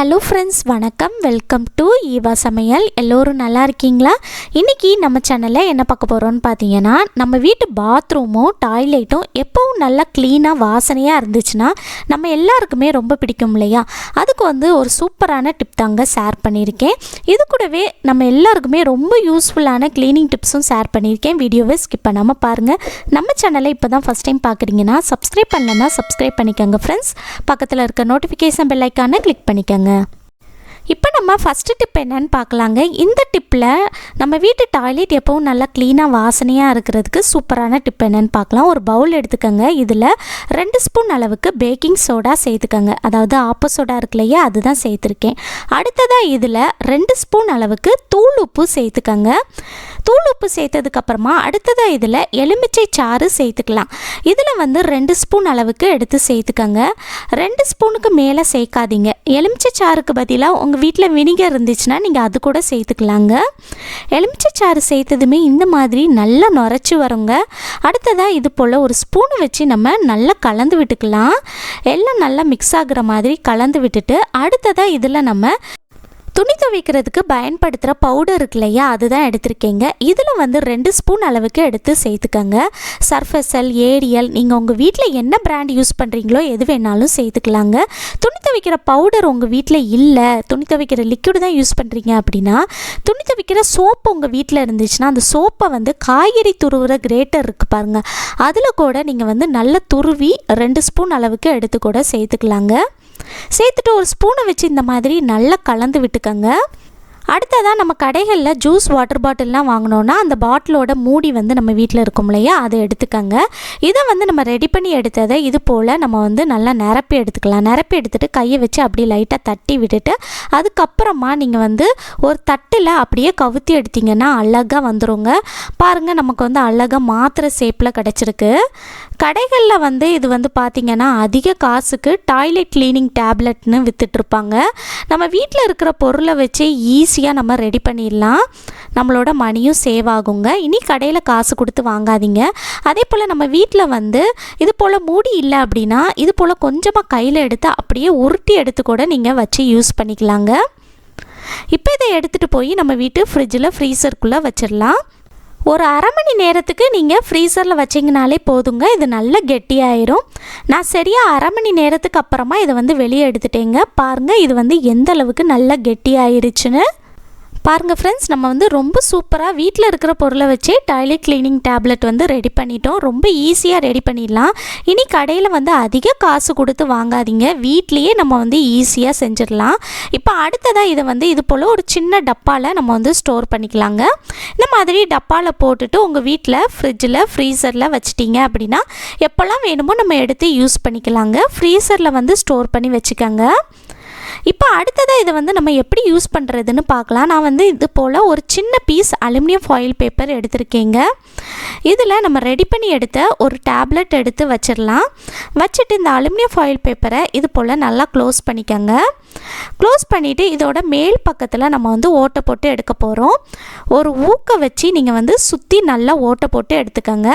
Hello friends வணக்கம். Welcome to Eva சமையல் எல்லோரும் நல்லா இருக்கீங்களா? இன்றைக்கி நம்ம சேனலில் என்ன பார்க்க போகிறோம்னு பார்த்தீங்கன்னா நம்ம வீட்டு பாத்ரூமும் டாய்லெட்டும் எப்போவும் நல்லா க்ளீனாக வாசனையாக இருந்துச்சுன்னா நம்ம எல்லாருக்குமே ரொம்ப பிடிக்கும் இல்லையா? அதுக்கு வந்து ஒரு சூப்பரான டிப் தாங்க ஷேர் பண்ணியிருக்கேன். இது கூடவே நம்ம எல்லாருக்குமே ரொம்ப யூஸ்ஃபுல்லான க்ளீனிங் டிப்ஸும் ஷேர் பண்ணியிருக்கேன். வீடியோவை ஸ்கிப் பண்ணாமல் பாருங்கள் நம்ம சேனலை இப்போ தான் ஃபஸ்ட் டைம் பார்க்குறீங்கன்னா சப்ஸ்கிரைப் பண்ணலன்னா சப்ஸ்கிரைப் பண்ணிக்கோங்க ஃப்ரெண்ட்ஸ் பக்கத்தில் இருக்க நோட்டிஃபிகேஷன் பெல் ஐக்கானை கிளிக் பண்ணிக்கோங்க. இப்போ நம்ம ஃபஸ்ட்டு டிப் என்னன்னு பார்க்கலாங்க இந்த டிப்பில் நம்ம வீட்டு டாய்லெட் எப்பவும் நல்லா க்ளீனாக வாசனையாக இருக்கிறதுக்கு சூப்பரான டிப் என்னன்னு பார்க்கலாம் ஒரு பவுல் எடுத்துக்கோங்க. இதில் ரெண்டு ஸ்பூன் அளவுக்கு பேக்கிங் சோடா சேர்த்துக்கோங்க. அதாவது ஆப்போ சோடா இருக்கு இல்லையா அதுதான் சேர்த்துருக்கேன். அடுத்ததாக இதில் ரெண்டு ஸ்பூன் அளவுக்கு தூள் உப்பு சேர்த்துக்கோங்க. தூள் உப்பு சேர்த்ததுக்கப்புறமா அடுத்ததாக இதில் எலுமிச்சை சாறு சேர்த்துக்கலாம். இதில் வந்து ரெண்டு ஸ்பூன் அளவுக்கு எடுத்து சேர்த்துக்கோங்க. ரெண்டு ஸ்பூனுக்கு மேலே சேர்க்காதீங்க. எலுமிச்சை சாறுக்கு பதிலாக உங்கள் வீட்டில் வினிகர் இருந்துச்சுன்னா நீங்கள் அது கூட சேர்த்துக்கலாங்க. எலுமிச்சை சாறு சேர்த்ததுமே இந்த மாதிரி நல்லா நுரைச்சி வருங்க. அடுத்ததாக இது போல் ஒரு ஸ்பூன் வச்சு நம்ம நல்லா கலந்து விட்டுக்கலாம். எல்லாம் நல்லா மிக்ஸ் ஆகுற மாதிரி கலந்து விட்டுட்டு அடுத்ததாக இதில் நம்ம துணி துவைக்கிறதுக்கு பயன்படுத்துகிற பவுடர் இருக்கு இல்லையா அதுதான் எடுத்திருக்கீங்க. இதில் வந்து ரெண்டு ஸ்பூன் அளவுக்கு எடுத்து சேர்த்துக்கோங்க. சர்ஃபெசல் ஏரியல் நீங்கள் உங்கள் வீட்டில் என்ன பிராண்ட் யூஸ் பண்ணுறீங்களோ எது வேணாலும் சேர்த்துக்கலாங்க. துணி துவைக்கிற பவுடர் உங்கள் வீட்டில் இல்லை துணி துவைக்கிற லிக்விட் தான் யூஸ் பண்ணுறீங்க அப்படின்னா துணி துவைக்கிற சோப்பு உங்கள் வீட்டில் இருந்துச்சுன்னா அந்த சோப்பை வந்து காய்கறி துருவுற கிரேட்டர் இருக்குது பாருங்கள் அதில் கூட நீங்கள் வந்து நல்லா துருவி ரெண்டு ஸ்பூன் அளவுக்கு எடுத்து கூட சேர்த்துக்கலாங்க. சேர்த்துட்டு ஒரு ஸ்பூனை வச்சு இந்த மாதிரி நல்லா கலந்து விட்டுக்கோங்க. அடுத்ததாக நம்ம கடைகளில் ஜூஸ் வாட்டர் பாட்டில்லாம் வாங்கினோன்னா அந்த பாட்டிலோட மூடி வந்து நம்ம வீட்டில் இருக்கும் இல்லையா? அதை எடுத்துக்கோங்க. இதை வந்து நம்ம ரெடி பண்ணி எடுத்ததை இது போல் நம்ம வந்து நல்லா நிரப்பி எடுத்துக்கலாம். நிரப்பி எடுத்துகிட்டு கையை வச்சு அப்படியே லைட்டாக தட்டி விட்டுட்டு அதுக்கப்புறமா நீங்கள் வந்து ஒரு தட்டில் அப்படியே கவுத்தி எடுத்தீங்கன்னா அழகாக வந்துருங்க. பாருங்கள் நமக்கு வந்து அழகாக மாத்திரை ஷேப்பில் கிடச்சிருக்கு. கடைகளில் வந்து இது வந்து பார்த்திங்கன்னா அதிக காசுக்கு டாய்லெட் க்ளீனிங் டேப்லெட்னு விற்றுட்ருப்பாங்க நம்ம வீட்டில் இருக்கிற பொருளை வச்சு ஈஸியாக நம்ம ரெடி பண்ணிடலாம். நம்மளோட மணியும் சேவ் ஆகுங்க. இனி கடையில் காசு கொடுத்து வாங்காதீங்க. அதே போல் நம்ம வீட்டில் வந்து இது போல் மூடி இல்லை அப்படின்னா இது போல் கொஞ்சமாக கையில் எடுத்து அப்படியே உருட்டி எடுத்து கூட நீங்கள் வச்சு யூஸ் பண்ணிக்கலாங்க. இப்போ இதை எடுத்துகிட்டு போய் நம்ம வீட்டு ஃப்ரிட்ஜில் ஃப்ரீசருக்குள்ளே வச்சிடலாம். ஒரு அரை மணி நேரத்துக்கு நீங்கள் ஃப்ரீசரில் வச்சிங்கனாலே போதுங்க. இது நல்லா கெட்டியாயிரும். நான் சரியாக அரை மணி நேரத்துக்கு அப்புறமா இதை வந்து வெளியே எடுத்துட்டேங்க. பாருங்கள் இது வந்து எந்த அளவுக்கு நல்லா கெட்டியாயிருச்சுன்னு. பாருங்கள் ஃப்ரெண்ட்ஸ் நம்ம வந்து ரொம்ப சூப்பராக வீட்டில் இருக்கிற பொருளை வச்சே டாய்லெட் க்ளீனிங் டேப்லெட் வந்து ரெடி பண்ணிட்டோம். ரொம்ப ஈஸியாக ரெடி பண்ணிடலாம். இனி கடையில் வந்து அதிக காசு கொடுத்து வாங்காதீங்க. வீட்லேயே நம்ம வந்து ஈஸியாக செஞ்சிடலாம். இப்போ அடுத்ததாக இதை வந்து இது போல் ஒரு சின்ன டப்பாவில் நம்ம வந்து ஸ்டோர் பண்ணிக்கலாங்க. இந்த மாதிரி டப்பாவில் போட்டுட்டு உங்கள் வீட்டில் ஃப்ரிட்ஜில் ஃப்ரீசரில் வச்சிட்டிங்க அப்படின்னா எப்போல்லாம் வேணுமோ நம்ம எடுத்து யூஸ் பண்ணிக்கலாங்க. ஃப்ரீசரில் வந்து ஸ்டோர் பண்ணி வச்சுக்கோங்க. இப்போ அடுத்ததாக இதை வந்து நம்ம எப்படி யூஸ் பண்ணுறதுன்னு பார்க்கலாம். நான் வந்து இது போல் ஒரு சின்ன பீஸ் அலுமினியம் ஃபாயில் பேப்பர் எடுத்திருக்கேங்க. இதில் நம்ம ரெடி பண்ணி எடுத்த ஒரு டேப்லெட் எடுத்து வச்சிடலாம். வச்சுட்டு இந்த அலுமினியம் ஃபாயில் பேப்பரை இது போல் நல்லா க்ளோஸ் பண்ணிக்கோங்க. க்ளோஸ் பண்ணிவிட்டு இதோட மேல் பக்கத்தில் நம்ம வந்து ஓட்டை போட்டு எடுக்க போகிறோம் ஒரு ஊக்க வச்சு நீங்கள் வந்து சுற்றி நல்லா ஓட்டை போட்டு எடுத்துக்கோங்க.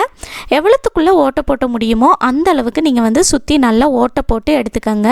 எவ்வளோத்துக்குள்ளே ஓட்டை போட்ட முடியுமோ அந்த அளவுக்கு நீங்கள் வந்து சுற்றி நல்லா ஓட்டை போட்டு எடுத்துக்கோங்க.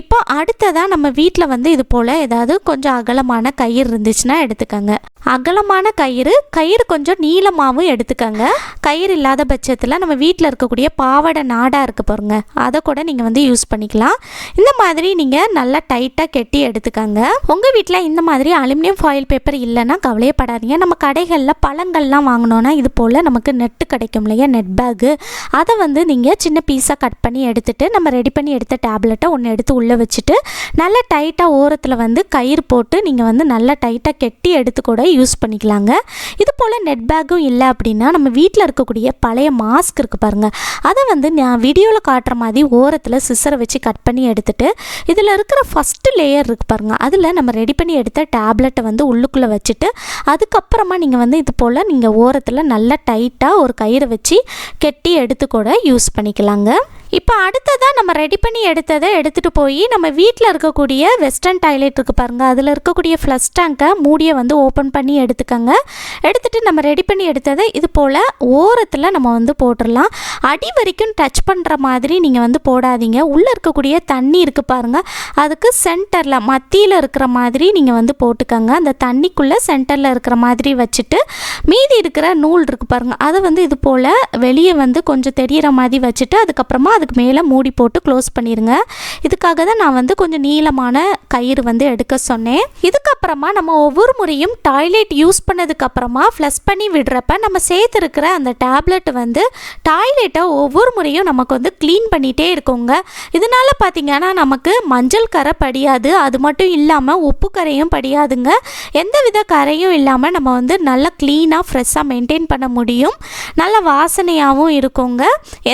இப்போ அடுத்ததாக நம்ம வீட்டில் வந்து இது போல் ஏதாவது கொஞ்சம் அகலமான கயிறு இருந்துச்சுன்னா எடுத்துக்கோங்க. அகலமான கயிறு கயிறு கொஞ்சம் நீளமாகவும் எடுத்துக்கோங்க. கயிறு இல்லாத பட்சத்தில் நம்ம வீட்டில் இருக்கக்கூடிய பாவாடை நாடாக இருக்க பாருங்க. அதை கூட நீங்கள் வந்து யூஸ் பண்ணிக்கலாம். இந்த மாதிரி நீங்கள் நல்லா டைட்டாக கெட்டி எடுத்துக்கோங்க. உங்கள் வீட்டில் இந்த மாதிரி அலுமினியம் ஃபாயில் பேப்பர் இல்லைன்னா கவலையப்படாதீங்க. நம்ம கடைகளில் பழங்கள்லாம் வாங்கினோன்னா இது போல் நமக்கு நெட்டு கிடைக்கும் இல்லையா? நெட் பேக்கு அதை வந்து நீங்கள் சின்ன பீஸாக கட் பண்ணி எடுத்துகிட்டு நம்ம ரெடி பண்ணி எடுத்த டேப்லெட்டை ஒன்று எடுத்து உள்ளே வச்சுட்டு நல்லா டைட்டாக ஓரத்தில் வந்து கயிறு போட்டு நீங்கள் வந்து நல்லா டைட்டாக கெட்டி எடுத்து கூட யூஸ் பண்ணிக்கலாங்க. இது போல் நெட் பேக்கும் இல்லை அப்படின்னா நம்ம வீட்டில் இருக்கக்கூடிய பழைய மாஸ்க் இருக்குது பாருங்கள் அதை வந்து நான் வீடியோவில் காட்டுற மாதிரி ஓரத்தில் சிசரை வச்சு கட் பண்ணி எடுத்துட்டு இதில் இருக்கிற ஃபஸ்ட்டு லேயர் இருக்குது பாருங்கள் அதில் நம்ம ரெடி பண்ணி எடுத்த டேப்லெட்டை வந்து உள்ளுக்குள்ளே வச்சுட்டு அதுக்கப்புறமா நீங்கள் வந்து இது போல் நீங்கள் ஓரத்தில் நல்லா டைட்டாக ஒரு கயிறை வச்சு கெட்டி எடுத்து கூட யூஸ் பண்ணிக்கலாங்க. இப்போ அடுத்ததாக நம்ம ரெடி பண்ணி எடுத்ததை எடுத்துகிட்டு போய் நம்ம வீட்டில் இருக்கக்கூடிய வெஸ்டர்ன் டாய்லெட் இருக்குது பாருங்கள் அதில் இருக்கக்கூடிய ஃப்ளஷ் டேங்கை மூடியை வந்து ஓப்பன் பண்ணி எடுத்துக்கோங்க. எடுத்துகிட்டு நம்ம ரெடி பண்ணி எடுத்ததை இது போல் ஓரத்தில் நம்ம வந்து போட்டுடலாம் அடி வரைக்கும் டச் பண்ணுற மாதிரி நீங்கள் வந்து போடாதீங்க. உள்ளே இருக்கக்கூடிய தண்ணி இருக்குது பாருங்கள் அதுக்கு சென்டரில் மத்தியில் இருக்கிற மாதிரி நீங்கள் வந்து போட்டுக்கோங்க. அந்த தண்ணிக்குள்ளே சென்டரில் இருக்கிற மாதிரி வச்சுட்டு மீதி இருக்கிற நூல் இருக்குது பாருங்கள் அதை வந்து இது போல் வெளியே வந்து கொஞ்சம் தெரியிற மாதிரி வச்சுட்டு அதுக்கப்புறமா அதுக்கு மேலே மூடி போட்டு க்ளோஸ் பண்ணிடுங்க இதுக்காக தான் நான் வந்து கொஞ்சம் நீளமான கயிறு வந்து எடுக்க சொன்னேன். இதுக்கப்புறமா நம்ம ஒவ்வொரு முறையும் டாய்லெட் யூஸ் பண்ணதுக்கப்புறமா ஃப்ளஷ் பண்ணி விடுறப்ப நம்ம சேர்த்துருக்கிற அந்த டேப்லெட் வந்து டாய்லெட்டை ஒவ்வொரு முறையும் நமக்கு வந்து க்ளீன் பண்ணிகிட்டே இருக்குங்க. இதனால் பார்த்தீங்கன்னா நமக்கு மஞ்சள் கரை படியாது. அது மட்டும் இல்லாமல் உப்பு கரையும் படியாதுங்க. எந்தவித கரையும் இல்லாமல் நம்ம வந்து நல்லா க்ளீனாக ஃப்ரெஷ்ஷாக மெயின்டைன் பண்ண முடியும். நல்ல வாசனையாகவும் இருக்குங்க.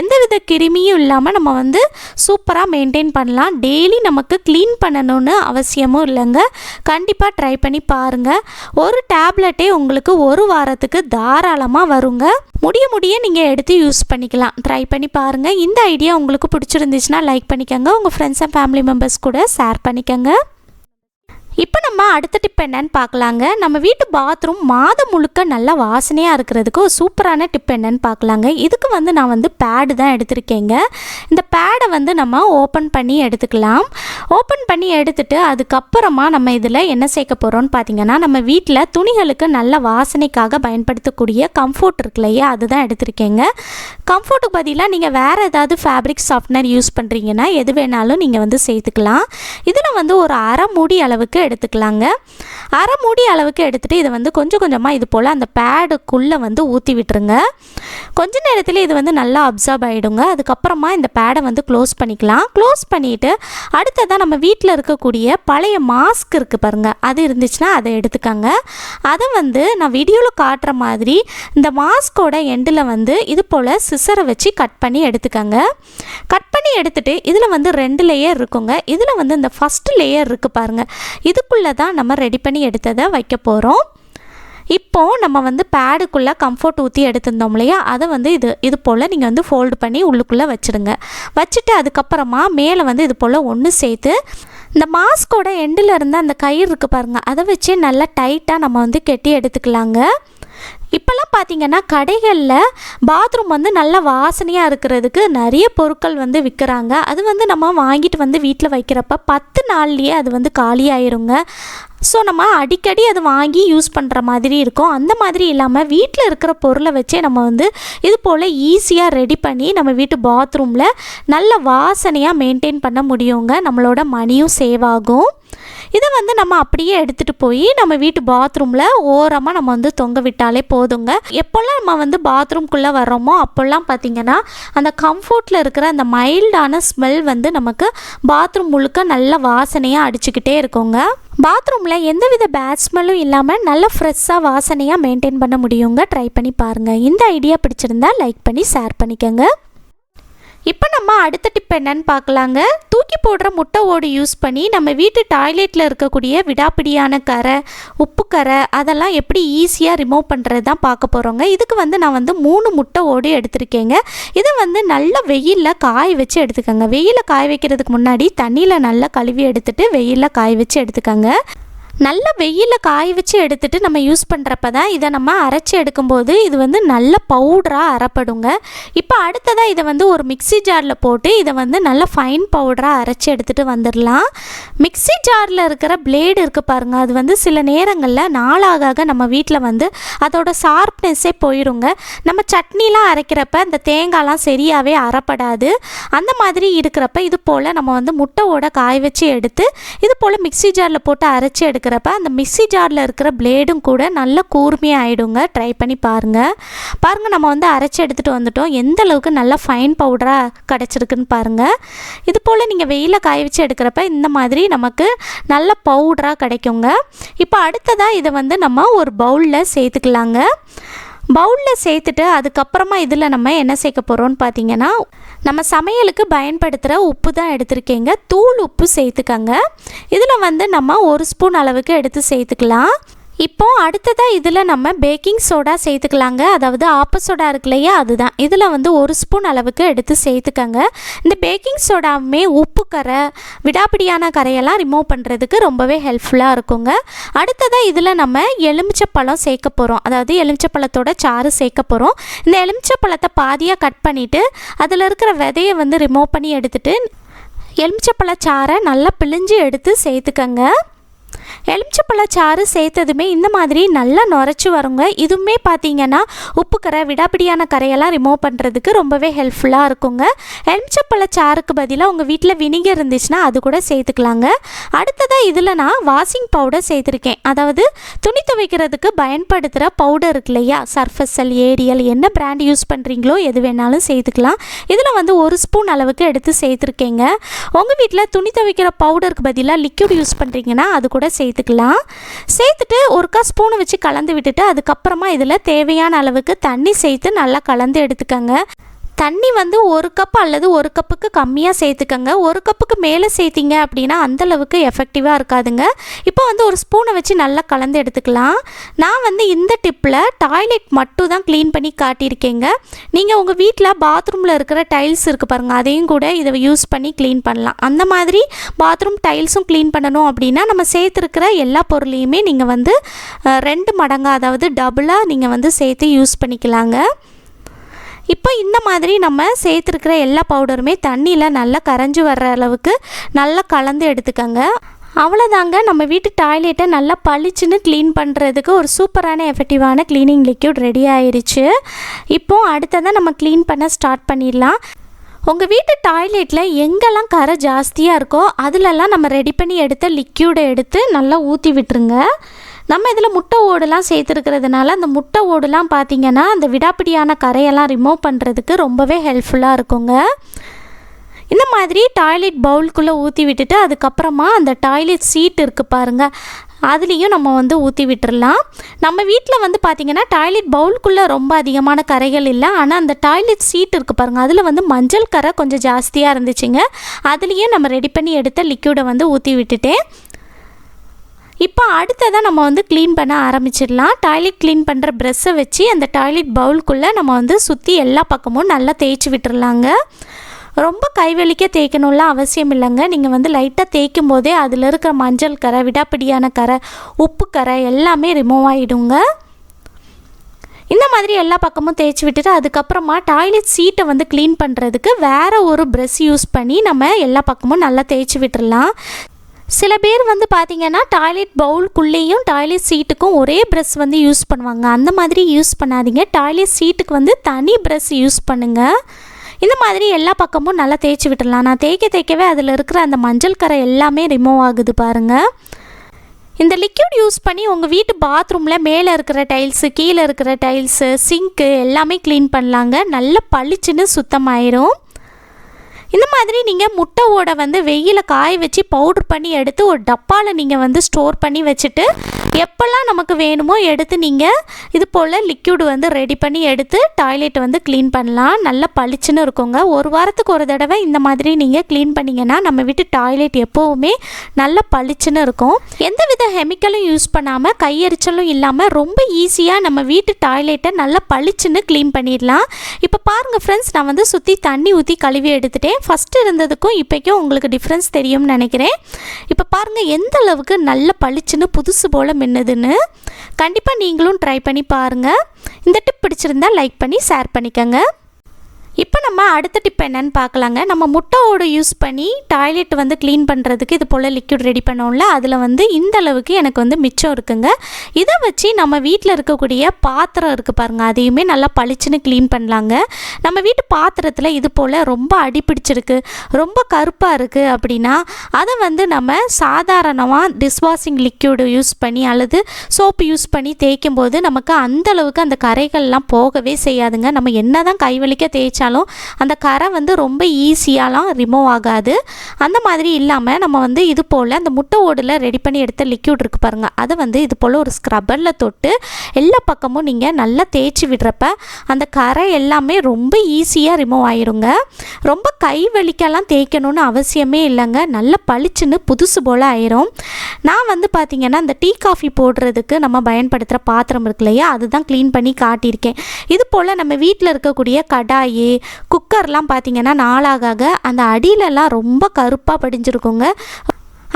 எந்தவித கிருமியும் இல்லாமல் நம்ம வந்து சூப்பராக மெயின்டைன் பண்ணலாம். டெய்லி நமக்கு க்ளீன் பண்ணணும்னு அவசியமும் இல்லைங்க. கண்டிப்பாக ட்ரை பண்ணி பாருங்கள் ஒரு டேப்லெட்டே உங்களுக்கு ஒரு வாரத்துக்கு தாராளமாக வருங்க. முடிய முடிய நீங்கள் எடுத்து யூஸ் பண்ணிக்கலாம். ட்ரை பண்ணி பாருங்கள் இந்த ஐடியா உங்களுக்கு பிடிச்சிருந்துச்சுன்னா லைக் பண்ணிக்கோங்க. உங்கள் ஃப்ரெண்ட்ஸ் அண்ட் ஃபேமிலி மெம்பர்ஸ் கூட ஷேர் பண்ணிக்கோங்க. இப்போ நம்ம அடுத்த டிப் என்னன்னு பார்க்கலாங்க. நம்ம வீட்டு பாத்ரூம் மாதம் முழுக்க நல்லா வாசனையாக இருக்கிறதுக்கு ஒரு சூப்பரான டிப் என்னன்னு பார்க்கலாங்க. இதுக்கு வந்து நான் வந்து பேடு தான் எடுத்திருக்கேங்க. இந்த பேடை வந்து நம்ம ஓப்பன் பண்ணி எடுத்துக்கலாம். ஓப்பன் பண்ணி எடுத்துட்டு அதுக்கப்புறமா நம்ம இதில் என்ன சேர்க்க போகிறோம்னு பார்த்தீங்கன்னா நம்ம வீட்டில் துணிகளுக்கு நல்ல வாசனைக்காக பயன்படுத்தக்கூடிய கம்ஃபோர்ட் இருக்கு இல்லையா? அதுதான் எடுத்திருக்கேங்க. கம்ஃபோர்ட்டுக்கு பதிலாக நீங்கள் வேறு ஏதாவது ஃபேப்ரிக் சாஃப்ட்னர் யூஸ் பண்ணுறீங்கன்னா எது வேணாலும் நீங்கள் வந்து சேர்த்துக்கலாம். இதில் வந்து ஒரு அரை மூடி அளவுக்கு எடுத்துக்கலாங்க. அரை மூடி அளவுக்கு எடுத்துகிட்டு இதை வந்து கொஞ்சம் கொஞ்சமாக இது போல் அந்த பேடுக்குள்ளே வந்து ஊற்றி விட்டுருங்க. கொஞ்ச நேரத்தில் இது வந்து நல்லா அப்சர்வ் ஆகிடுங்க அதுக்கப்புறமா இந்த பேடை வந்து க்ளோஸ் பண்ணிக்கலாம். க்ளோஸ் பண்ணிவிட்டு அடுத்ததாக நம்ம வீட்டில் இருக்கக்கூடிய பழைய மாஸ்க் இருக்குது பாருங்கள் அது இருந்துச்சுன்னா அதை எடுத்துக்கோங்க. அதை வந்து நான் வீடியோவில் காட்டுற மாதிரி இந்த மாஸ்கோட எண்டில் வந்து இது போல் சிசரை வச்சு கட் பண்ணி எடுத்துக்கோங்க. கட் பண்ணி எடுத்துகிட்டு இதில் வந்து ரெண்டு லேயர் இருக்குங்க. இதில் வந்து இந்த ஃபஸ்ட்டு லேயர் இருக்குது பாருங்கள் இது இதுக்குள்ளே தான் நம்ம ரெடி பண்ணி எடுத்ததை வைக்க போகிறோம் இப்போது நம்ம வந்து பேடுக்குள்ளே கம்ஃபர்ட் ஊற்றி எடுத்திருந்தோம் இல்லையா? அதை வந்து இது இது போல் நீங்கள் வந்து ஃபோல்டு பண்ணி உள்ளுக்குள்ளே வச்சுடுங்க. வச்சுட்டு அதுக்கப்புறமா மேலே வந்து இது போல் ஒன்று சேர்த்து இந்த மாஸ்கோட எண்டில் இருந்த அந்த கயிறு இருக்குது பாருங்கள் அதை வச்சு நல்லா டைட்டாக நம்ம வந்து கெட்டி எடுத்துக்கலாங்க. இப்போல்லாம் பார்த்தீங்கன்னா கடைகளில் பாத்ரூம் வந்து நல்ல வாசனையாக இருக்கிறதுக்கு நிறைய பொருட்கள் வந்து விற்கிறாங்க அது வந்து நம்ம வாங்கிட்டு வந்து வீட்டில் வைக்கிறப்ப பத்து நாள்லேயே அது வந்து காலியாயிருங்க. ஸோ நம்ம அடிக்கடி அது வாங்கி யூஸ் பண்ணுற மாதிரி இருக்கும். அந்த மாதிரி இல்லாமல் வீட்டில் இருக்கிற பொருளை வச்சே நம்ம வந்து இது போல் ஈஸியாக ரெடி பண்ணி நம்ம வீட்டு பாத்ரூமில் நல்ல வாசனையாக மெயின்டைன் பண்ண முடியுங்க. நம்மளோட மணியும் சேவ் ஆகும். இதை வந்து நம்ம அப்படியே எடுத்துகிட்டு போய் நம்ம வீட்டு பாத்ரூமில் ஓரமாக நம்ம வந்து தொங்க விட்டாலே போதுங்க. எப்போல்லாம் நம்ம வந்து பாத்ரூம்குள்ளே வர்றோமோ அப்போல்லாம் பார்த்தீங்கன்னா அந்த கம்ஃபர்ட்டில் இருக்கிற அந்த மைல்டான ஸ்மெல் வந்து நமக்கு பாத்ரூம் முழுக்க நல்ல வாசனையாக அடிச்சுக்கிட்டே இருக்குங்க. பாத்ரூமில் எந்தவித பேட் ஸ்மெல்லும் இல்லாமல் நல்ல ஃப்ரெஷ்ஷாக வாசனையாக மெயின்டைன் பண்ண முடியுங்க. ட்ரை பண்ணி பாருங்கள் இந்த ஐடியா பிடிச்சிருந்தா லைக் பண்ணி ஷேர் பண்ணிக்கோங்க. இப்போ நம்ம அடுத்த டிப் என்னன்னு பார்க்கலாங்க. தூக்கி போடுற முட்டை ஓடு யூஸ் பண்ணி நம்ம வீட்டு டாய்லெட்டில் இருக்கக்கூடிய விடாப்பிடியான கரை உப்பு கரை அதெல்லாம் எப்படி ஈஸியாக ரிமூவ் பண்ணுறது தான் பார்க்க போகிறோங்க இதுக்கு வந்து நான் வந்து மூணு முட்டை ஓடு எடுத்திருக்கேங்க. இதை வந்து நல்ல வெயிலில் காய வச்சு எடுத்துக்கோங்க. வெயிலில் காய வைக்கிறதுக்கு முன்னாடி தண்ணியில் நல்லா கழுவி எடுத்துட்டு வெயிலில் காய வச்சு எடுத்துக்கோங்க. நல்ல வெயிலில் காய வச்சு எடுத்துட்டு நம்ம யூஸ் பண்ணுறப்ப தான் இதை நம்ம அரைச்சி எடுக்கும்போது இது வந்து நல்ல பவுடராக அரைப்படுங்க. இப்போ அடுத்ததாக இதை வந்து ஒரு மிக்ஸி ஜாரில் போட்டு இதை வந்து நல்ல ஃபைன் பவுடராக அரைச்சி எடுத்துகிட்டு வந்துடலாம். மிக்ஸி ஜாரில் இருக்கிற பிளேடு இருக்குது பாருங்கள் அது வந்து சில நேரங்களில் நாளாக நம்ம வீட்டில் வந்து அதோட ஷார்ப்னஸ்ஸே போயிருங்க. நம்ம சட்னிலாம் அரைக்கிறப்ப இந்த தேங்காய்லாம் சரியாகவே அரைப்படாது. அந்த மாதிரி இருக்கிறப்ப இது போல் நம்ம வந்து முட்டையோட காய வச்சு எடுத்து இது போல் மிக்ஸி ஜாரில் போட்டு அரைச்சி எடுக்க இருக்கிறப்ப அந்த மிக்ஸி ஜாரில் இருக்கிற பிளேடும் கூட நல்ல கூர்மையாக ஆகிடுங்க ட்ரை பண்ணி பாருங்கள் பாருங்கள் நம்ம வந்து அரைச்சி எடுத்துகிட்டு வந்துட்டோம். எந்த அளவுக்கு நல்லா ஃபைன் பவுடராக கிடச்சிருக்குன்னு பாருங்கள் இது போல் நீங்கள் வெயிலில் காய வச்சு எடுக்கிறப்ப இந்த மாதிரி நமக்கு நல்ல பவுடராக கிடைக்குங்க. இப்போ அடுத்ததாக இதை வந்து நம்ம ஒரு பவுலில் சேர்த்துக்கலாங்க. பவுலில் சேர்த்துட்டு அதுக்கப்புறமா இதில் நம்ம என்ன சேர்க்க போகிறோம்னு பார்த்தீங்கன்னா நம்ம சமையலுக்கு பயன்படுத்துகிற உப்பு தான் எடுத்திருக்கீங்க. தூள் உப்பு சேர்த்துக்கங்க. இதில் வந்து நம்ம ஒரு ஸ்பூன் அளவுக்கு எடுத்து சேர்த்துக்கலாம். இப்போ அடுத்ததாக இதில் நம்ம பேக்கிங் சோடா சேர்த்துக்கலாங்க. அதாவது ஆப்ப சோடா இருக்கு இல்லையா அதுதான். இதில் வந்து ஒரு ஸ்பூன் அளவுக்கு எடுத்து சேர்த்துக்கங்க. இந்த பேக்கிங் சோடாவுமே உப்பு கரை விடாப்பிடியான கரையெல்லாம் ரிமூவ் பண்ணுறதுக்கு ரொம்பவே ஹெல்ப்ஃபுல்லாக இருக்குங்க. அடுத்ததாக இதில் நம்ம எலுமிச்சப்பழம் சேர்க்க போகிறோம் அதாவது எலுமிச்சப்பழத்தோட சாறு சேர்க்க போகிறோம் இந்த எலுமிச்சப்பழத்தை பாதியாக கட் பண்ணிவிட்டு அதில் இருக்கிற விதையை வந்து ரிமூவ் பண்ணி எடுத்துகிட்டு எலுமிச்சப்பழ சாறை நல்லா பிழிஞ்சு எடுத்து சேர்த்துக்கங்க. எலுமிச்சப்பழச்சாறு சேர்த்ததுமே இந்த மாதிரி நல்லா நுரைச்சி வருங்க. இதுவுமே பார்த்தீங்கன்னா உப்பு கரை விடாப்பிடியான கரையெல்லாம் ரிமூவ் பண்ணுறதுக்கு ரொம்பவே ஹெல்ப்ஃபுல்லாக இருக்குங்க. எலுமிச்சப்பழச்சாருக்கு பதிலாக உங்கள் வீட்டில் வினிகர் இருந்துச்சுன்னா அது கூட சேர்த்துக்கலாங்க. அடுத்ததாக இதில் நான் வாஷிங் பவுடர் சேர்த்துருக்கேன். அதாவது துணி துவைக்கிறதுக்கு பயன்படுத்துகிற பவுடர் இருக்கு இல்லையா? சர்ஃபெக்சல் ஏரியல் என்ன பிராண்ட் யூஸ் பண்ணுறீங்களோ எது வேணாலும் சேர்த்துக்கலாம். இதில் வந்து ஒரு ஸ்பூன் அளவுக்கு எடுத்து சேர்த்துருக்கேங்க. உங்கள் வீட்டில் துணி துவைக்கிற பவுடருக்கு பதிலாக லிக்யூட் யூஸ் பண்ணுறீங்கன்னா அது கூட சேர்த்துக்கலாம். சேர்த்துட்டு ஒருக்கா ஸ்பூனை வச்சு கலந்து விட்டுட்டு அதுக்கப்புறமா இதில் தேவையான அளவுக்கு தண்ணி சேர்த்து நல்லா கலந்து எடுத்துக்கங்க. தண்ணி வந்து ஒரு கப் அல்லது ஒரு கப்புக்கு கம்மியாக சேர்த்துக்கங்க. ஒரு கப்புக்கு மேலே சேர்த்திங்க அப்படின்னா அந்தளவுக்கு எஃபெக்டிவாக இருக்காதுங்க. இப்போ வந்து ஒரு ஸ்பூனை வச்சு நல்லா கலந்து எடுத்துக்கலாம். நான் வந்து இந்த டிப்பில் டாய்லெட் மட்டும் தான் க்ளீன் பண்ணி காட்டியிருக்கேங்க. நீங்கள் உங்கள் வீட்டில் பாத்ரூமில் இருக்கிற டைல்ஸ் இருக்குது பாருங்கள் அதையும் கூட இதை யூஸ் பண்ணி க்ளீன் பண்ணலாம். அந்த மாதிரி பாத்ரூம் டைல்ஸும் க்ளீன் பண்ணணும் அப்படின்னா நம்ம சேர்த்துருக்கிற எல்லா பொருளையுமே நீங்கள் வந்து ரெண்டு மடங்காக அதாவது டபுளாக நீங்கள் வந்து சேர்த்து யூஸ் பண்ணிக்கலாங்க. இப்போ இந்த மாதிரி நம்ம சேர்த்துருக்கிற எல்லா பவுடருமே தண்ணியில் நல்லா கரைஞ்சி வர்ற அளவுக்கு நல்லா கலந்து எடுத்துக்கங்க. அவ்வளோதாங்க நம்ம வீட்டு டாய்லெட்டை நல்லா பளிச்சுன்னு க்ளீன் பண்ணுறதுக்கு ஒரு சூப்பரான எஃபெக்டிவான க்ளீனிங் லிக்யூட் ரெடி ஆயிடுச்சு இப்போ அடுத்ததாக நம்ம க்ளீன் பண்ண ஸ்டார்ட் பண்ணிடலாம். உங்கள் வீட்டு டாய்லெட்டில் எங்கெல்லாம் கரை ஜாஸ்தியாக இருக்கோ அதிலெல்லாம் நம்ம ரெடி பண்ணி எடுத்த லிக்யூடை எடுத்து நல்லா ஊற்றி விட்டுருங்க. நம்ம இதில் முட்டை ஓடுலாம் சேர்த்துருக்கிறதுனால அந்த முட்டை ஓடுலாம் பார்த்திங்கன்னா அந்த விடாப்பிடியான கரையெல்லாம் ரிமூவ் பண்ணுறதுக்கு ரொம்பவே ஹெல்ப்ஃபுல்லாக இருக்குங்க. இந்த மாதிரி டாய்லெட் பவுலுக்குள்ளே ஊற்றி விட்டுட்டு அதுக்கப்புறமா அந்த டாய்லெட் சீட் இருக்குது பாருங்கள் அதுலேயும் நம்ம வந்து ஊற்றி விட்டுடலாம் நம்ம வீட்டில் வந்து பார்த்திங்கன்னா டாய்லெட் பவுலுக்குள்ளே ரொம்ப அதிகமான கரைகள் இல்லை. ஆனால் அந்த டாய்லெட் சீட் இருக்குது பாருங்கள் அதில் வந்து மஞ்சள் கரை கொஞ்சம் ஜாஸ்தியாக இருந்துச்சுங்க. அதுலேயும் நம்ம ரெடி பண்ணி எடுத்த லிக்யூடை வந்து ஊற்றி விட்டுட்டேன். இப்போ அடுத்ததாக நம்ம வந்து க்ளீன் பண்ண ஆரம்பிச்சிடலாம். டாய்லெட் க்ளீன் பண்ணுற ப்ரெஷ்ஷை வச்சு அந்த டாய்லெட் பவுலுக்குள்ளே நம்ம வந்து சுற்றி எல்லா பக்கமும் நல்லா தேய்ச்சி விட்டுறலாங்க. ரொம்ப கைவலிக்க தேய்க்கணும்லாம் அவசியம் இல்லைங்க. நீங்கள் வந்து லைட்டாக தேய்க்கும் போதே அதில் இருக்கிற மஞ்சள் கரை விடாப்பிடியான கரை உப்பு கரை எல்லாமே ரிமூவ் ஆகிடுங்க இந்த மாதிரி எல்லா பக்கமும் தேய்ச்சி விட்டுட்டு அதுக்கப்புறமா டாய்லெட் சீட்டை வந்து க்ளீன் பண்ணுறதுக்கு வேறு ஒரு ப்ரெஷ் யூஸ் பண்ணி நம்ம எல்லா பக்கமும் நல்லா தேய்ச்சி விட்டுடலாம் சில பேர் வந்து பார்த்திங்கன்னா டாய்லெட் பவுலுக்குள்ளேயும் டாய்லெட் சீட்டுக்கும் ஒரே ப்ரெஷ் வந்து யூஸ் பண்ணுவாங்க. அந்த மாதிரி யூஸ் பண்ணாதீங்க. டாய்லெட் சீட்டுக்கு வந்து தனி ப்ரெஷ் யூஸ் பண்ணுங்கள் இந்த மாதிரி எல்லா பக்கமும் நல்லா தேய்ச்சி விட்டுடலாம் நான் தேய்க்க தேய்க்கவே அதில் இருக்கிற அந்த மஞ்சள் கரை எல்லாமே ரிமூவ் ஆகுது பாருங்கள் இந்த லிக்யூட் யூஸ் பண்ணி உங்கள் வீட்டு பாத்ரூமில் மேலே இருக்கிற டைல்ஸு கீழே இருக்கிற டைல்ஸு சிங்க்கு எல்லாமே க்ளீன் பண்ணலாங்க. நல்ல பளிச்சுன்னு சுத்தமாயிரும். இந்த மாதிரி நீங்கள் முட்டை வந்து வெயில காய வச்சு பவுட்ரு பண்ணி எடுத்து ஒரு டப்பாவில் நீங்கள் வந்து ஸ்டோர் பண்ணி வச்சுட்டு எப்போல்லாம் நமக்கு வேணுமோ எடுத்து நீங்கள் இது போல் லிக்யூடு வந்து ரெடி பண்ணி எடுத்து டாய்லெட் வந்து க்ளீன் பண்ணலாம். நல்லா பளிச்சுன்னு இருக்குங்க. ஒரு வாரத்துக்கு ஒரு தடவை இந்த மாதிரி நீங்கள் க்ளீன் பண்ணிங்கன்னா நம்ம வீட்டு டாய்லெட் எப்போவுமே நல்லா பளிச்சுன்னு இருக்கும். எந்த வித கெமிக்கலும் யூஸ் பண்ணாமல் கையெரிச்சலும் இல்லாமல் ரொம்ப ஈஸியாக நம்ம வீட்டு டாய்லெட்டை நல்லா பளிச்சுன்னு க்ளீன் பண்ணிடலாம். இப்போ பாருங்கள் ஃப்ரெண்ட்ஸ் நான் வந்து சுற்றி தண்ணி ஊற்றி கழுவி எடுத்துட்டேன். ஃபஸ்ட்டு இருந்ததுக்கும் இப்போக்கும் உங்களுக்கு டிஃப்ரென்ஸ் தெரியும்னு நினைக்கிறேன். இப்போ பாருங்கள் எந்த அளவுக்கு நல்ல பளிச்சுன்னு புதுசு போல் என்னதுன்னு கண்டிப்பாக நீங்களும் ட்ரை பண்ணி பாருங்கள் இந்த டிப் பிடிச்சிருந்தா லைக் பண்ணி ஷேர் பண்ணிக்கோங்க. இப்போ நம்ம அடுத்த டிப் என்னன்னு பார்க்கலாங்க. நம்ம முட்டை ஓடு யூஸ் பண்ணி டாய்லெட் வந்து க்ளீன் பண்ணுறதுக்கு இது போல் லிக்யூட் ரெடி பண்ணோம்ல அதில் வந்து இந்த அளவுக்கு எனக்கு வந்து மிச்சம் இருக்குங்க. இதை வச்சு நம்ம வீட்டில் இருக்கக்கூடிய பாத்திரம் இருக்குது பாருங்கள் அதையுமே நல்லா பளிச்சுன்னு க்ளீன் பண்ணலாங்க. நம்ம வீட்டு பாத்திரத்தில் இது போல் ரொம்ப அடி பிடிச்சிருக்கு ரொம்ப கருப்பாக இருக்குது அப்படின்னா அதை வந்து நம்ம சாதாரணமாக டிஷ்வாஷிங் லிக்யூடு யூஸ் பண்ணி அல்லது சோப்பு யூஸ் பண்ணி தேய்க்கும் போது நமக்கு அந்தளவுக்கு அந்த கரைகள்லாம் போகவே செய்யாதுங்க. நம்ம என்ன தான் கைவலிக்க தேய்ச்சாலும் வச்சாலும் அந்த கரை வந்து ரொம்ப ஈஸியாலாம் ரிமூவ் ஆகாது. அந்த மாதிரி இல்லாமல் நம்ம வந்து இது போல் அந்த முட்டை ஓடில் ரெடி பண்ணி எடுத்த லிக்யூட் இருக்குது பாருங்கள் அதை வந்து இது போல் ஒரு ஸ்க்ரப்பரில் தொட்டு எல்லா பக்கமும் நீங்கள் நல்லா தேய்ச்சி விடுறப்ப அந்த கரை எல்லாமே ரொம்ப ஈஸியாக ரிமூவ் ஆயிருங்க. ரொம்ப கை வலிக்கெல்லாம் தேய்க்கணும்னு அவசியமே இல்லைங்க. நல்லா பளிச்சுன்னு புதுசு போல் ஆயிரும். நான் வந்து பார்த்திங்கன்னா அந்த டீ காஃபி போடுறதுக்கு நம்ம பயன்படுத்துகிற பாத்திரம் இருக்கு இல்லையா? அதுதான் க்ளீன் பண்ணி காட்டியிருக்கேன். இது போல் நம்ம வீட்டில் இருக்கக்கூடிய கடாயி குக்கர்லாம் பார்த்திங்கன்னா நாளாக ஆக அந்த அடியிலலாம் ரொம்ப கருப்பாக படிஞ்சிருக்குங்க.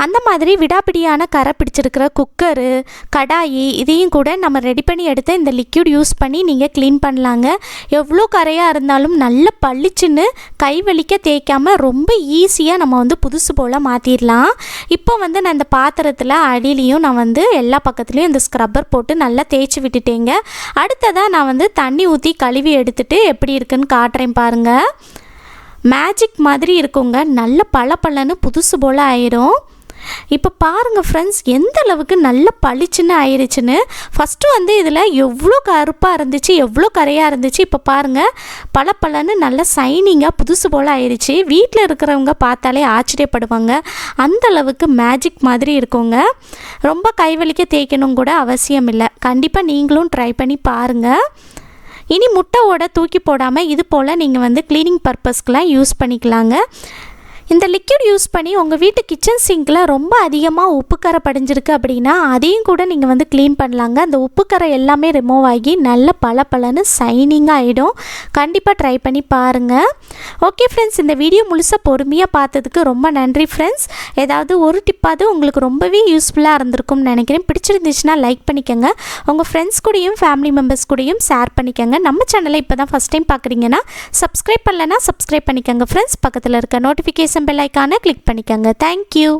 அந்த மாதிரி விடாப்பிடியான கரை பிடிச்சிருக்கிற குக்கரு கடாயி இதையும் கூட நம்ம ரெடி பண்ணி எடுத்து இந்த லிக்யூட் யூஸ் பண்ணி நீங்கள் க்ளீன் பண்ணலாங்க. எவ்வளோ கரையாக இருந்தாலும் நல்ல பளிச்சுன்னு கை வலிக்க தேய்க்காமல் ரொம்ப ஈஸியாக நம்ம வந்து புதுசு போல் மாற்றிடலாம் இப்போ வந்து நான் இந்த பாத்திரத்தில் அடியிலையும் நான் வந்து எல்லா பக்கத்துலேயும் இந்த ஸ்க்ரப்பர் போட்டு நல்லா தேய்ச்சி விட்டுட்டேங்க. அடுத்ததாக நான் வந்து தண்ணி ஊற்றி கழுவி எடுத்துட்டு எப்படி இருக்குன்னு காட்டுறேன் பாருங்கள் மேஜிக் மாதிரி இருக்குங்க. நல்ல பளபளன்னு புதுசு போல் ஆயிரும். இப்போ பாருங்கள் ஃப்ரெண்ட்ஸ் எந்த அளவுக்கு நல்ல பளிச்சுன்னு ஆயிடுச்சுன்னு ஃபஸ்ட்டு வந்து இதில் எவ்வளோ கருப்பாக இருந்துச்சு எவ்வளோ கரையாக இருந்துச்சு இப்போ பாருங்கள் பளபளன்னு நல்ல சைனிங்காக புதுசு போல் ஆயிடுச்சு வீட்டில் இருக்கிறவங்க பார்த்தாலே ஆச்சரியப்படுவாங்க. அந்த அளவுக்கு மேஜிக் மாதிரி இருக்குங்க. ரொம்ப கைவலிக்க தேய்க்கணும் கூட அவசியம் இல்லை. கண்டிப்பாக நீங்களும் ட்ரை பண்ணி பாருங்கள் இனி முட்டையோட தூக்கி போடாமல் இது போல் நீங்கள் வந்து க்ளீனிங் பர்பஸ்க்கெலாம் யூஸ் பண்ணிக்கலாங்க. இந்த லிக்விட் யூஸ் பண்ணி உங்கள் வீட்டு கிச்சன் சிங்கில் ரொம்ப அதிகமாக உப்புக்கரை படிஞ்சிருக்கு அப்படின்னா அதையும் கூட நீங்கள் வந்து க்ளீன் பண்ணலாங்க. அந்த உப்புக்கரை எல்லாமே ரிமூவ் ஆகி நல்ல பல பலன்னு சைனிங்காக ஆகிடும் கண்டிப்பாக ட்ரை பண்ணி பாருங்கள் ஓகே ஃப்ரெண்ட்ஸ் இந்த வீடியோ முழுசாக பொறுமையாக பார்த்ததுக்கு ரொம்ப நன்றி ஃப்ரெண்ட்ஸ் ஏதாவது ஒரு டிப்பாவது உங்களுக்கு ரொம்பவே யூஸ்ஃபுல்லாக இருந்திருக்கும்னு நினைக்கிறேன். பிடிச்சிருந்துச்சுன்னா லைக் பண்ணிக்கோங்க. உங்கள் ஃப்ரெண்ட்ஸ் கூடயும் ஃபேமிலி மெம்பர்ஸ் கூடயும் ஷேர் பண்ணிக்கோங்க. நம்ம சேனலை இப்போ தான் ஃபஸ்ட் டைம் பார்க்குறீங்கன்னா சப்ஸ்கிரைப் பண்ணலைன்னா சப்ஸ்கிரைப் பண்ணிக்கோங்க ஃப்ரெண்ட்ஸ் பக்கத்தில் இருக்க நோட்டிஃபிகேஷன் பெல் ஐக்கானை கிளிக் பண்ணிக்கோங்க. Thank you